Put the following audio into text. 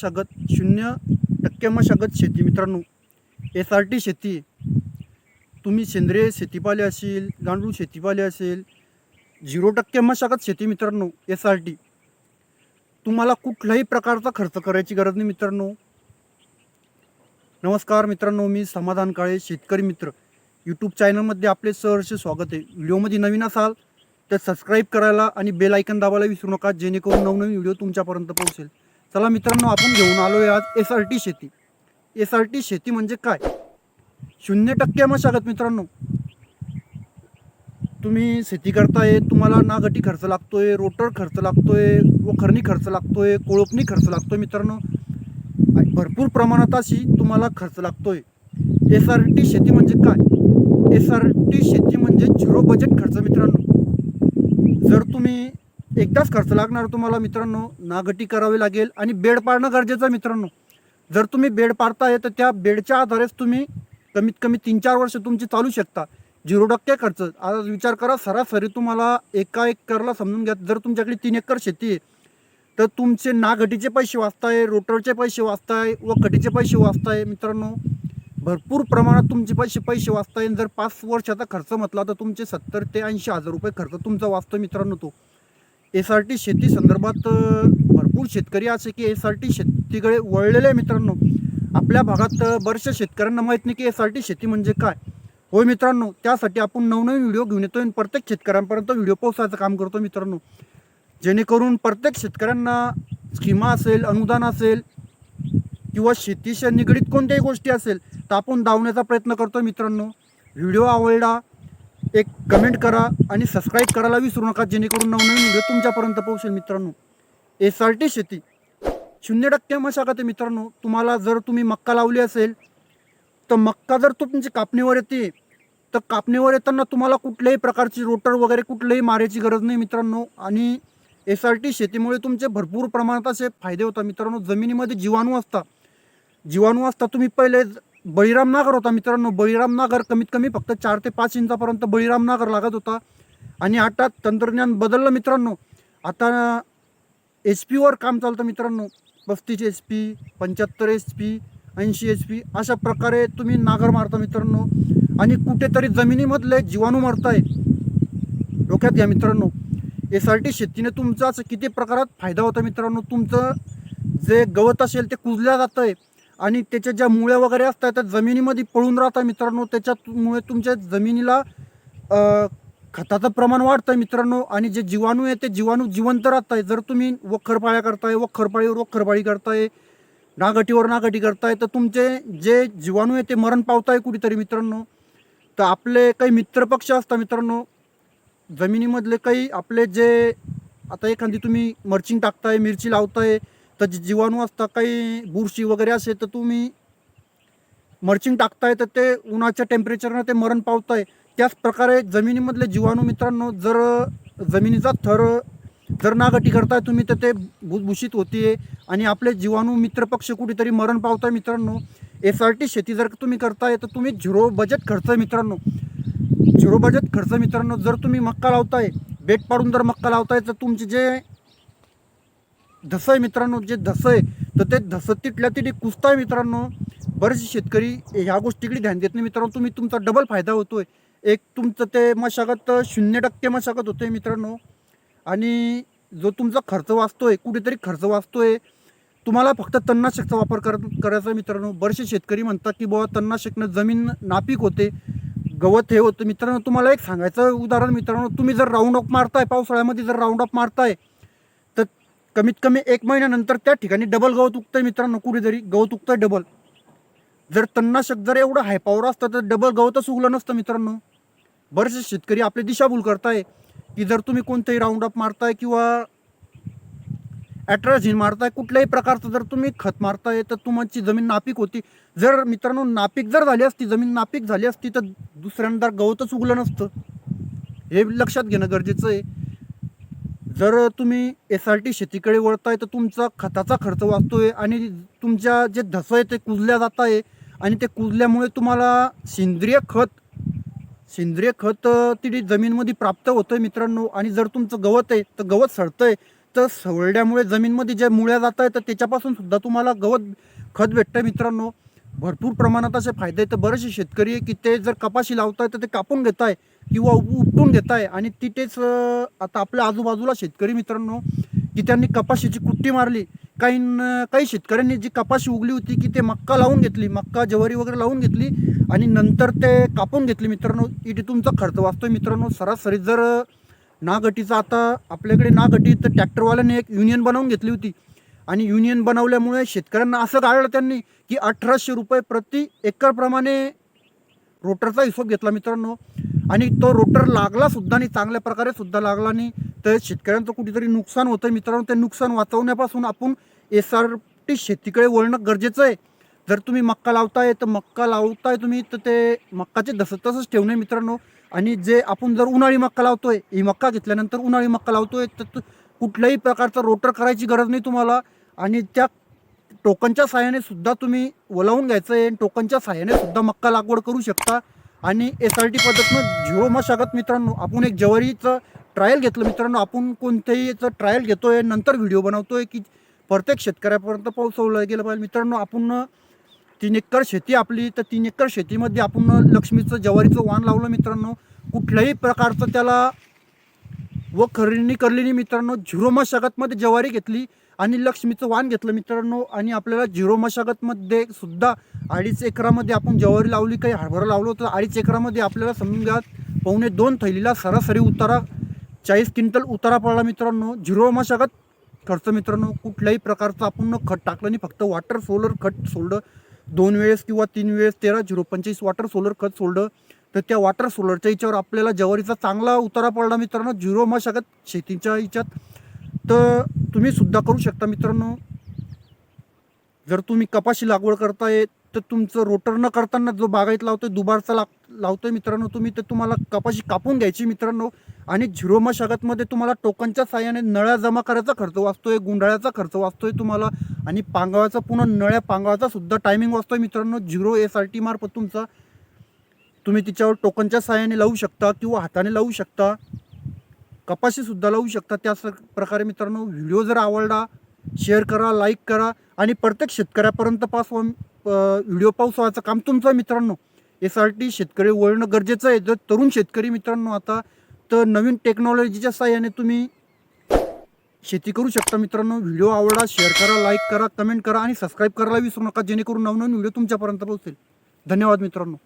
मशागत शून्य टक्के मशागत शेती. मित्रांनो एस आर टी शेती. तुम्ही सेंद्रिय शेतीपाले असेल गांडूळ शेतीपाले असेल झिरो टक्के मशागत शेती मित्रांनो एस आर टी. तुम्हाला कुठल्याही प्रकारचा खर्च करायची गरज नाही मित्रांनो. नमस्कार मित्रांनो मी समाधान काळे शेतकरी मित्र. यूट्यूब चॅनलमध्ये आपले सहर्ष स्वागत आहे. व्हिडिओमध्ये नवीन असाल तर सबस्क्राईब करायला आणि बेल आयकन दाबायला विसरू नका जेणेकरून नवनवीन व्हिडिओ तुमच्यापर्यंत पोहोचेल. चला मित्रांनो आपण घेऊन आलो आहे आज एस आर टी शेती. एस आर टी शेती म्हणजे काय? शून्य टक्के मशागत मित्रांनो. तुम्ही शेती करताय तुम्हाला नागटी खर्च लागतोय रोटर खर्च लागतोय वखरणी खर्च लागतोय कोळपणी खर्च लागतोय मित्रांनो. भरपूर प्रमाणात अशी तुम्हाला खर्च लागतोय. एस आर टी शेती म्हणजे काय? एस आर टी शेती म्हणजे झिरो बजेट खर्च मित्रांनो. जर तुम्ही एकदाच खर्च लागणार तुम्हाला मित्रांनो. नागटी करावी लागेल आणि बेड पाडणं गरजेचं आहे मित्रांनो. जर तुम्ही बेड पाडताय तर त्या बेडच्या आधारेच तुम्ही कमीत कमी तीन चार वर्ष तुमची चालू शकता. झिरो टक्के खर्च. आता विचार करा सरासरी तुम्हाला एका एकरला समजून घ्या. जर तुमच्याकडे तीन एकर शेती आहे तर तुमचे नागटीचे पैसे वाचताय रोटरचे पैसे वाचताय व कटीचे पैसे वाचताय मित्रांनो. भरपूर प्रमाणात तुमचे पैसे पैसे वाचताय. जर पाच वर्षाचा खर्च म्हटला तर तुमचे सत्तर ते ऐंशी हजार रुपये खर्च तुमचा वाचतो मित्रांनो तो. एस आर टी शेती संदर्भात भरपूर शेतकरी असे की एस आर टी शेतीकडे वळलेले आहे मित्रांनो. आपल्या भागात बऱ्याचशा शेतकऱ्यांना माहीत नाही की एस आर टी शेती म्हणजे काय. होय मित्रांनो त्यासाठी आपण नवनवीन व्हिडिओ घेऊन येतो आणि प्रत्येक शेतकऱ्यांपर्यंत व्हिडिओ पोहोचायचं काम करतो मित्रांनो. जेणेकरून प्रत्येक शेतकऱ्यांना स्कीमा असेल अनुदान असेल किंवा शेतीशी निगडीत कोणत्याही गोष्टी असेल तर आपण धावण्याचा प्रयत्न करतो मित्रांनो. व्हिडिओ आवडला एक कमेंट करा आणि सबस्क्राईब करायला विसरू नका जेणेकरून नवनवीन व्हिडिओ तुमच्यापर्यंत पोहोचेल मित्रांनो. एस आर टी शेती. शून्य टक्के मशागत आहे मित्रांनो. तुम्हाला जर तुम्ही मक्का लावली असेल तर मक्का जर तुमची कापणीवर येते तर कापणीवर येताना तुम्हाला कुठल्याही प्रकारची रोटर वगैरे कुठल्याही मारायची गरज नाही मित्रांनो. आणि एस आर टी शेतीमुळे तुमचे भरपूर प्रमाणात असे फायदे होतात मित्रांनो. जमिनीमध्ये जीवाणू असतात. जीवाणू असता तुम्ही पहिले बळीराम नागर होता मित्रांनो. बळीराम नागर कमीत कमी फक्त चार ते पाच इंचापर्यंत बळीराम नागर लागत होता. आणि आता तंत्रज्ञान बदललं मित्रांनो. आता एच पीवर काम चालतं मित्रांनो. पस्तीस एच पी पंच्याहत्तर एच पी ऐंशी एच पी अशा प्रकारे तुम्ही नागर मारता मित्रांनो. आणि कुठेतरी जमिनीमधले जीवाणू मारताय. डोक्यात घ्या मित्रांनो. एस आर टी शेतीने तुमचा असं किती प्रकारात फायदा होता मित्रांनो. तुमचं जे गवत असेल ते कुजल्या जातं आहे आणि त्याच्या ज्या मुळ्या वगैरे असतात त्या जमिनीमध्ये पळून राहतात मित्रांनो. त्याच्यामुळे तुमच्या जमिनीला खताचं प्रमाण वाढतं आहे मित्रांनो. आणि जे जीवाणू आहे ते जीवाणू जिवंत राहत आहे जर तुम्ही वखरपाळ्या करताय वखरपाळीवर वखरपाळी करताय नागटीवर नागटी करताय तर तुमचे जे जीवाणू आहे ते मरण पावताय कुठेतरी मित्रांनो. तर आपले काही मित्रपक्ष असतात मित्रांनो जमिनीमधले काही आपले जे आता एखादी तुम्ही मर्चिंग टाकताय मिरची लावताय तर जे जीवाणू असतात काही बुरशी वगैरे असे तर तुम्ही मर्चिंग टाकताय तर ते उन्हाच्या टेम्परेचरनं ते मरण पावताय. त्याच प्रकारे जमिनीमधले जीवाणू मित्रांनो जर जमिनीचा थर जर नागटी करताय तुम्ही तर ते भुसभुशीत होते आणि आपले जीवाणू मित्रपक्ष कुठेतरी मरण पावताय मित्रांनो. एस आर टी शेती जर तुम्ही करताय तर तुम्ही झिरो बजेट खर्च मित्रांनो. झिरो बजेट खर्च मित्रांनो जर तुम्ही मक्का लावताय बेट पाडून जर मक्का लावताय तर तुमचे जे धसं आहे मित्रांनो जे धसं आहे तर ते धसं तिथल्या तिथे कुसताय मित्रांनो. बरेचसे शेतकरी ह्या गोष्टीकडे ध्यान देत नाही मित्रांनो. तुम्ही तुमचा डबल फायदा होतोय. एक तुमचं ते मशागत शून्य टक्के मशागत होते मित्रांनो. आणि जो तुमचा खर्च वाचतोय कुठेतरी खर्च वाचतोय तुम्हाला फक्त तणनाशकचा वापर कर करायचा आहे मित्रांनो. बरेचसे शेतकरी म्हणतात की बाबा तणनाशकनं जमीन नापीक होते गवत हे होतं. मित्रांनो तुम्हाला एक सांगायचं उदाहरण मित्रांनो. तुम्ही जर राऊंड ऑफ मारताय पावसाळ्यामध्ये जर राऊंड ऑफ मारताय कमीत कमी एक महिन्यानंतर त्या ठिकाणी डबल गवत उगतंय मित्रांनो कुठेतरी गवत उगतंय डबल जर तणनाशक जर एवढं हायपावर असतं तर डबल गवतच उगलं नसतं मित्रांनो. बरेचसे शेतकरी आपली दिशाभूल करताय की जर तुम्ही कोणतंही राऊंड अप मारताय किंवा ॲट्राझिन मारताय कुठल्याही प्रकारचं जर तुम्ही खत मारताय तर तुमची जमीन नापीक होती. जर मित्रांनो नापीक जर झाली असती जमीन नापीक झाली असती तर दुसऱ्यांदा गवतच उगलं नसतं. हे लक्षात घेणं गरजेचं आहे. जर तुम्ही एस आर टी शेतीकडे वळताय तर तुमचा खताचा खर्च वाचतोय आणि तुमच्या जे धसं आहे ते कुजल्या जात आहे. आणि ते कुजल्यामुळे तुम्हाला सेंद्रिय खत सेंद्रिय खत तिथे जमीनमध्ये प्राप्त होतं आहे मित्रांनो आणि जर तुमचं गवत आहे तर गवत सडतं आहे तर सवळल्यामुळे जमीनमध्ये ज्या मुळ्या जात आहेत तर त्याच्यापासून सुद्धा तुम्हाला गवत खत भेटतं मित्रांनो. भरपूर प्रमाणात असे फायदे आहेत. तर बरेचसे शेतकरी आहे की ते जर कपाशी लावताय तर ते कापून घेत आहे किंवा उपटून घेत आहे आणि तिथेच आता आपल्या आजूबाजूला शेतकरी मित्रांनो की त्यांनी कपाशीची कुट्टी मारली. काही न- काही शेतकऱ्यांनी जी कपाशी उगली होती की ते मक्का लावून घेतली. मक्का ज्वारी वगैरे लावून घेतली आणि नंतर ते कापून घेतली मित्रांनो. इथे तुमचा खर्च वाचतोय मित्रांनो. सरासरी जर नागटीचा आता आपल्याकडे नागटी तर ट्रॅक्टरवाल्याने एक युनियन बनवून घेतली होती. आणि युनियन बनवल्यामुळे शेतकऱ्यांना असं काढलं त्यांनी की अठराशे रुपये प्रति एकरप्रमाणे रोटरचा हिशोब घेतला मित्रांनो. आणि तो रोटर लागला सुद्धा आणि चांगल्या प्रकारे सुद्धा लागला नाही तर शेतकऱ्यांचं कुठेतरी नुकसान होतं मित्रांनो. ते नुकसान वाचवण्यापासून आपण एस आर टी शेतीकडे वळणं गरजेचं आहे. जर तुम्ही मक्का लावताय तर मक्का लावताय तुम्ही तर ते मक्काचे तसं तसंच ठेवणे मित्रांनो. आणि जे आपण जर उन्हाळी मक्का लावतोय ही मक्का घेतल्यानंतर उन्हाळी मक्का लावतोय तर कुठल्याही प्रकारचा रोटर करायची गरज नाही तुम्हाला. आणि त्या टोकनच्या सहाय्याने सुद्धा तुम्ही वलावून घ्यायचं आहे टोकनच्या सहाय्याने सुद्धा मक्का लागवड करू शकता. आणि एस आर टी पद्धतीनं झिरो मशागत मित्रांनो आपण एक ज्वारीचं ट्रायल घेतलं मित्रांनो आपण कोणत्याही याचं ट्रायल आहे नंतर व्हिडिओ बनवतो आहे की प्रत्येक शेतकऱ्यापर्यंत पोहोचवलं गेलं पाहिजे. मित्रांनो आपण तीन एकर शेती आपली तर तीन एकर शेतीमध्ये आपण लक्ष्मीचं ज्वारीचं वाण लावलं मित्रांनो. कुठल्याही प्रकारचं त्याला व खरेदी करलेली मित्रांनो झिरो मशागतमध्ये ज्वारी घेतली आणि लक्ष्मीचं वाण घेतलं मित्रांनो. आणि आपल्याला झिरो मशागतमध्ये सुद्धा अडीच एकरामध्ये आपण ज्वारी लावली काही हरभरा लावलं होतं अडीच एकरामध्ये आपल्याला समजून घ्या पावणे दोन थैलीला सरासरी उतारा चाळीस क्विंटल उतारा पडला मित्रांनो. झिरो मशागत खर्च मित्रांनो कुठल्याही प्रकारचं आपण खत टाकलं नाही फक्त वॉटर सोलर खत सोडलं. दोन वेळेस किंवा तीन वेळेस तेरा झिरो पंचवीस वॉटर सोलर खत सोडलं. तर त्या वॉटर सोलरच्या याच्यावर आपल्याला ज्वारीचा चांगला उतारा पडला मित्रांनो झिरो मशागत शेतीच्या याच्यात. तर तुम्ही सुद्धा करू शकता मित्रांनो. जर तुम्ही कपाशी लागवड करताय तर तुमचं रोटर न करताना जो बागायत लावतोय दुबारचा लाग लावतोय मित्रांनो तुम्ही तर तुम्हाला कपाशी कापून घ्यायची मित्रांनो. आणि झिरो मशागतमध्ये तुम्हाला टोकनच्या साह्याने नळ्या जमा करायचा खर्च वाचतोय गुंडाळ्याचा खर्च वाचतोय तुम्हाला. आणि पांगवाचा पुन्हा नळ्या पांगवाचा सुद्धा टायमिंग वाचतोय मित्रांनो. झिरो एस आर टी मार्फत तुमचा तुम्ही तिच्यावर टोकनच्या साह्याने लावू शकता किंवा हाताने लावू शकता. कपाशी सुद्धा लावू शकता. त्याच प्रकारे मित्रांनो व्हिडिओ जर आवडला शेअर करा लाईक करा आणि प्रत्येक शेतकऱ्यापर्यंत पासवा व्हिडिओ पावसावायचं काम तुमचं आहे मित्रांनो. यासाठी शेतकरी वळणं गरजेचं आहे. जर तरुण शेतकरी मित्रांनो आता तर नवीन टेक्नॉलॉजीच्या साह्याने तुम्ही शेती करू शकता मित्रांनो. व्हिडिओ आवडला शेअर करा लाईक करा कमेंट करा आणि सबस्क्राईब करायला विसरू नका. जेणेकरून नवनवीन व्हिडिओ तुमच्यापर्यंत पोहोचेल. धन्यवाद मित्रांनो.